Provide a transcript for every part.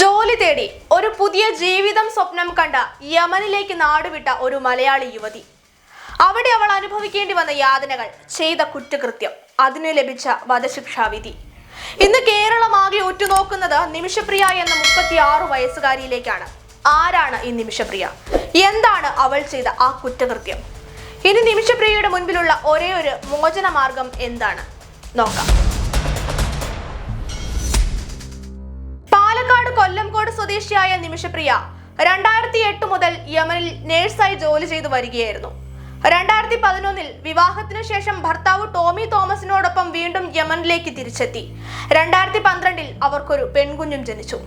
ജോലി തേടി ഒരു പുതിയ ജീവിതം സ്വപ്നം കണ്ട യമനിലേക്ക് നാടുവിട്ട ഒരു മലയാളി യുവതി. അവിടെ അവൾ അനുഭവിക്കേണ്ടി വന്ന യാതനകൾ ചെയ്ത കുറ്റകൃത്യം അതിനു ലഭിച്ച വധശിക്ഷാ വിധി. ഇന്ന് കേരളമാകെ ഉറ്റുനോക്കുന്നത് നിമിഷപ്രിയ എന്ന മുപ്പത്തി ആറ് വയസ്സുകാരിയിലേക്കാണ്. ആരാണ് ഈ നിമിഷപ്രിയ? എന്താണ് അവൾ ചെയ്ത ആ കുറ്റകൃത്യം? ഇനി നിമിഷപ്രിയയുടെ മുൻപിലുള്ള ഒരേ ഒരു മോചന മാർഗം എന്താണ്? നോക്കാം. സ്വദേശിയായ നിമിഷപ്രിയ രണ്ടായിരത്തി എട്ട് മുതൽ യമനിൽ നേഴ്സായി ജോലി ചെയ്തു വരികയായിരുന്നു. രണ്ടായിരത്തി പതിനൊന്നിൽ വിവാഹത്തിനു ശേഷം ഭർത്താവ് ടോമി തോമസിനോടൊപ്പം വീണ്ടും യമനിലേക്ക് തിരിച്ചെത്തി. രണ്ടായിരത്തി പന്ത്രണ്ടിൽ അവർക്കൊരു പെൺകുഞ്ഞും ജനിച്ചു.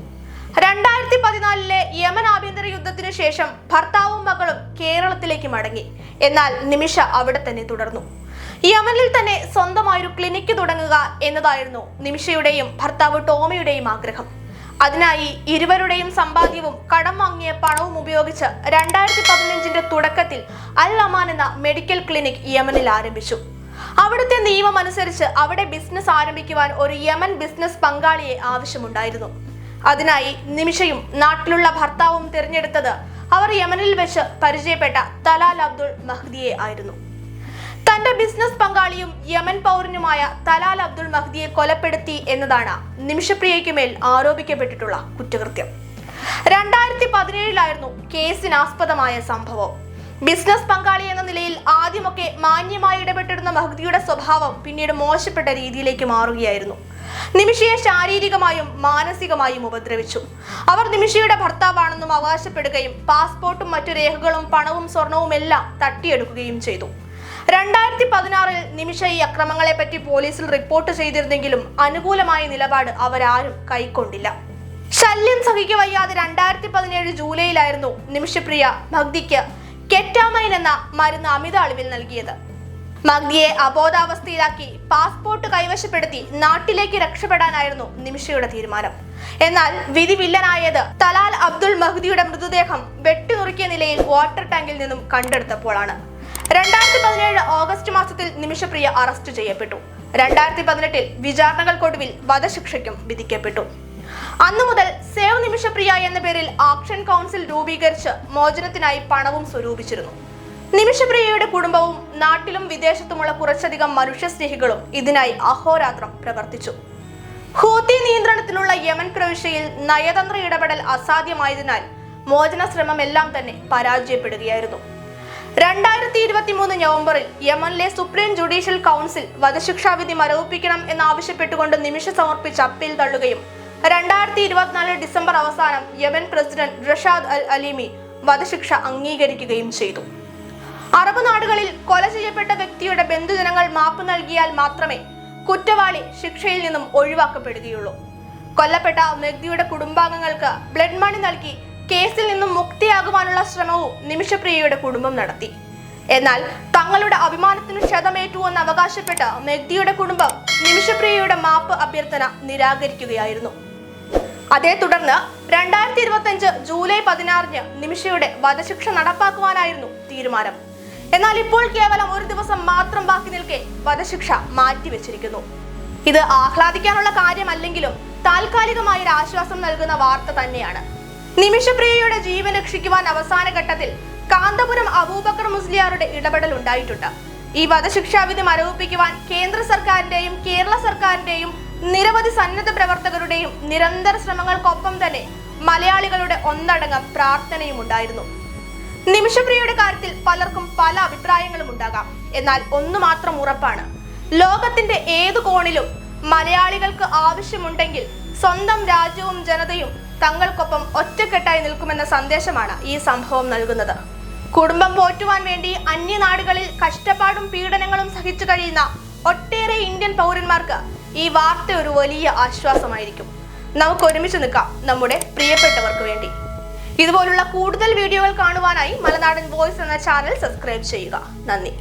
രണ്ടായിരത്തി പതിനാലിലെ യമൻ ആഭ്യന്തര യുദ്ധത്തിനു ശേഷം ഭർത്താവും മകളും കേരളത്തിലേക്ക് മടങ്ങി. എന്നാൽ നിമിഷ അവിടെ തന്നെ തുടർന്നു. യമനിൽ തന്നെ സ്വന്തമായൊരു ക്ലിനിക്ക് തുടങ്ങുക എന്നതായിരുന്നു നിമിഷയുടെയും ഭർത്താവ് ടോമിയുടെയും ആഗ്രഹം. അതിനായി ഇരുവരുടെയും സമ്പാദ്യവും കടം വാങ്ങിയ പണവും ഉപയോഗിച്ച് രണ്ടായിരത്തി പതിനഞ്ചിന്റെ തുടക്കത്തിൽ അൽ അമാൻ എന്ന മെഡിക്കൽ ക്ലിനിക് യമനിൽ ആരംഭിച്ചു. അവിടുത്തെ നിയമം അനുസരിച്ച് അവിടെ ബിസിനസ് ആരംഭിക്കുവാൻ ഒരു യമൻ ബിസിനസ് പങ്കാളിയെ ആവശ്യമുണ്ടായിരുന്നു. അതിനായി നിമിഷയും നാട്ടിലുള്ള ഭർത്താവും തിരഞ്ഞെടുത്തത് അവർ യമനിൽ വെച്ച് പരിചയപ്പെട്ട തലാൽ അബ്ദുൾ മഹ്ദിയെ ആയിരുന്നു. തന്റെ ബിസിനസ് പങ്കാളിയും യമൻ പൗരനുമായ തലാൽ അബ്ദുൾ മഹ്ദിയെ കൊലപ്പെടുത്തി എന്നതാണ് നിമിഷപ്രിയയ്ക്ക് മേൽ ആരോപിക്കപ്പെട്ടിട്ടുള്ള കുറ്റകൃത്യം. രണ്ടായിരത്തി പതിനേഴിലായിരുന്നു കേസിനാസ്പദമായ സംഭവം. ബിസിനസ് പങ്കാളി എന്ന നിലയിൽ ആദ്യമൊക്കെ മാന്യമായി ഇടപെട്ടിരുന്ന മഹ്ദിയുടെ സ്വഭാവം പിന്നീട് മോശപ്പെട്ട രീതിയിലേക്ക് മാറുകയായിരുന്നു. നിമിഷയെ ശാരീരികമായും മാനസികമായും ഉപദ്രവിച്ചു. അവർ നിമിഷയുടെ ഭർത്താവാണെന്നും അവകാശപ്പെടുകയും പാസ്പോർട്ടും മറ്റു രേഖകളും പണവും സ്വർണവും എല്ലാം തട്ടിയെടുക്കുകയും ചെയ്തു. രണ്ടായിരത്തി പതിനാറിൽ നിമിഷ ഈ അക്രമങ്ങളെ പറ്റി പോലീസിൽ റിപ്പോർട്ട് ചെയ്തിരുന്നെങ്കിലും അനുകൂലമായ നിലപാട് അവരാരും കൈക്കൊണ്ടില്ല. ശല്യം സഹിക്കവയ്യാതെ രണ്ടായിരത്തി പതിനേഴ് ജൂലൈയിലായിരുന്നു നിമിഷപ്രിയ ഭക്തിക്ക് കെറ്റാമൈൻ എന്ന മരുന്ന് അമിത അളവിൽ നൽകിയത്. മഗ്ദിയെ അബോധാവസ്ഥയിലാക്കി പാസ്പോർട്ട് കൈവശപ്പെടുത്തി നാട്ടിലേക്ക് രക്ഷപ്പെടാനായിരുന്നു നിമിഷയുടെ തീരുമാനം. എന്നാൽ വിധി വില്ലനായത് തലാൽ അബ്ദുൾ മഹ്ദിയുടെ മൃതദേഹം വെട്ടിനുറുക്കിയ നിലയിൽ വാട്ടർ ടാങ്കിൽ നിന്നും കണ്ടെടുത്തപ്പോഴാണ്. രണ്ടായിരത്തി പതിനേഴ് ഓഗസ്റ്റ് മാസത്തിൽ നിമിഷപ്രിയ അറസ്റ്റ് ചെയ്യപ്പെട്ടു. രണ്ടായിരത്തി പതിനെട്ടിൽ വിചാരണകൾക്കൊടുവിൽ വധശിക്ഷയ്ക്കും വിധിക്കപ്പെട്ടു. അന്നു മുതൽ സേവ് നിമിഷപ്രിയ എന്ന പേരിൽ ആക്ഷൻ കൗൺസിൽ രൂപീകരിച്ച് മോചനത്തിനായി പണവും സ്വരൂപിച്ചിരുന്നു. നിമിഷപ്രിയയുടെ കുടുംബവും നാട്ടിലും വിദേശത്തുമുള്ള കുറച്ചധികം മനുഷ്യസ്നേഹികളും ഇതിനായി അഹോരാത്രം പ്രവർത്തിച്ചു. ഹൂത്തി നിയന്ത്രണത്തിലുള്ള യമൻ പ്രവിശ്യയിൽ നയതന്ത്ര ഇടപെടൽ അസാധ്യമായതിനാൽ മോചന ശ്രമമെല്ലാം തന്നെ പരാജയപ്പെടുകയായിരുന്നു. രണ്ടായിരത്തി ഇരുപത്തി മൂന്ന് നവംബറിൽ യമനിലെ സുപ്രീം ജുഡീഷ്യൽ കൗൺസിൽ വധശിക്ഷാവിധി മരവിപ്പിക്കണം എന്നാവശ്യപ്പെട്ടുകൊണ്ട് നിമിഷ സമർപ്പിച്ച അപ്പീൽ തള്ളുകയും രണ്ടായിരത്തി ഇരുപത്തിനാല് ഡിസംബർ അവസാനം Yemen president Rashad al Alimi വധശിക്ഷ അംഗീകരിക്കുകയും ചെയ്തു. അറബ് നാടുകളിൽ കൊല ചെയ്യപ്പെട്ട വ്യക്തിയുടെ ബന്ധുജനങ്ങൾ മാപ്പ് നൽകിയാൽ മാത്രമേ കുറ്റവാളി ശിക്ഷയിൽ നിന്നും ഒഴിവാക്കപ്പെടുകയുള്ളൂ. കൊല്ലപ്പെട്ട മെഗ്ദിയുടെ കുടുംബാംഗങ്ങൾക്ക് ബ്ലഡ് മണി നൽകി കേസിൽ നിന്നും മുക്തിയാകുവാനുള്ള ശ്രമവും നിമിഷപ്രിയയുടെ കുടുംബം നടത്തി. എന്നാൽ തങ്ങളുടെ അഭിമാനത്തിന് ക്ഷതമേറ്റുവെന്ന് അവകാശപ്പെട്ട് മെഗ്ദിയുടെ കുടുംബം നിമിഷപ്രിയയുടെ മാപ്പ് അഭ്യർത്ഥന നിരാകരിക്കുകയായിരുന്നു. അതേ തുടർന്ന് രണ്ടായിരത്തി ഇരുപത്തി അഞ്ച് ജൂലൈ പതിനാറിന് നിമിഷയുടെ വധശിക്ഷ നടപ്പാക്കുവാനായിരുന്നു തീരുമാനം. എന്നാൽ ഇപ്പോൾ കേവലം ഒരു ദിവസം മാത്രം ബാക്കി നിൽക്കെ വധശിക്ഷ മാറ്റിവെച്ചിരിക്കുന്നു. ഇത് ആഹ്ലാദിക്കാനുള്ള കാര്യമല്ലെങ്കിലും താൽക്കാലികമായ ഒരു ആശ്വാസം നൽകുന്ന വാർത്ത തന്നെയാണ്. നിമിഷപ്രിയയുടെ ജീവൻ രക്ഷിക്കുവാൻ അവസാന ഘട്ടത്തിൽ കാന്തപുരം അബൂബക്കർ മുസ്ലിയാരുടെ ഇടപെടൽ ഉണ്ടായിട്ടുണ്ട്. ഈ വധശിക്ഷാവിധി മരവിപ്പിക്കുവാൻ കേന്ദ്ര സർക്കാരിന്റെയും കേരള സർക്കാരിന്റെയും നിരവധി സന്നദ്ധ പ്രവർത്തകരുടെയും നിരന്തര ശ്രമങ്ങൾക്കൊപ്പം തന്നെ മലയാളികളുടെ ഒന്നടങ്കം പ്രാർത്ഥനയും ഉണ്ടായിരുന്നു. നിമിഷപ്രിയയുടെ കാര്യത്തിൽ പലർക്കും പല അഭിപ്രായങ്ങളും ഉണ്ടാകാം. എന്നാൽ ഒന്നു മാത്രം ഉറപ്പാണ്. ലോകത്തിന്റെ ഏതു കോണിലും മലയാളികൾക്ക് ആവശ്യമുണ്ടെങ്കിൽ സ്വന്തം രാജ്യവും ജനതയും തങ്ങൾക്കൊപ്പം ഒറ്റക്കെട്ടായി നിൽക്കുമെന്ന സന്ദേശമാണ് ഈ സംഭവം നൽകുന്നത്. കുടുംബം പോറ്റുവാൻ വേണ്ടി അന്യനാടുകളിൽ കഷ്ടപ്പാടും പീഡനങ്ങളും സഹിച്ചു കഴിയുന്ന ഒട്ടേറെ ഇന്ത്യൻ പൗരന്മാർക്ക് ഈ വാർത്ത ഒരു വലിയ ആശ്വാസമായിരിക്കും. നമുക്ക് ഒരുമിച്ച് നിൽക്കാം നമ്മുടെ പ്രിയപ്പെട്ടവർക്ക് വേണ്ടി. ഇതുപോലുള്ള കൂടുതൽ വീഡിയോകൾ കാണുവാനായി മലനാടൻ വോയിസ് എന്ന ചാനൽ സബ്സ്ക്രൈബ് ചെയ്യുക. നന്ദി.